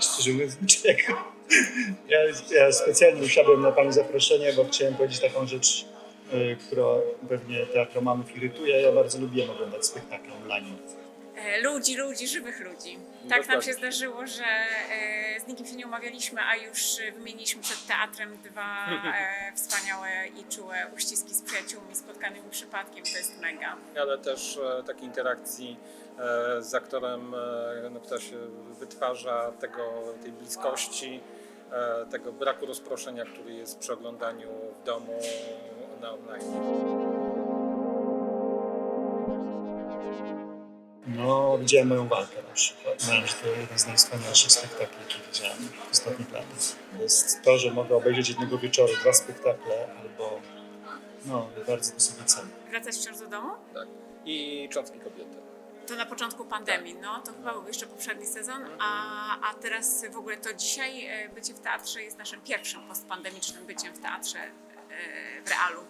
Szczerze mówiąc, niczego. Ja, ja specjalnie usiadłem na Pani zaproszenie, bo chciałem powiedzieć taką rzecz, y, która pewnie teatromanów irytuje. Ja bardzo lubiłem oglądać spektakle online. E, Ludzi, ludzi, żywych ludzi. Tak nam się zdarzyło, że e, z nikim się nie umawialiśmy, a już wymieniliśmy przed teatrem dwa e, wspaniałe i czułe uściski z przyjaciółmi spotkanymi przypadkiem. To jest mega. ale też e, takiej interakcji e, z aktorem, e, no, która się wytwarza, tego, tej bliskości, e, tego braku rozproszenia, który jest przy oglądaniu w domu na online. No, widziałem moją walkę na przykład. Uważam, że to jeden z najwspanialszych spektakli, jakie widziałem w ostatnich latach. Jest to, że mogę obejrzeć jednego wieczoru dwa spektakle, albo no, bardzo to sobie cenię. Wracać wciąż do domu? Tak. I cząstki kobiety. To na początku pandemii, no to chyba był jeszcze poprzedni sezon, a, a teraz w ogóle to dzisiaj e, bycie w teatrze jest naszym pierwszym postpandemicznym byciem w teatrze e, w realu.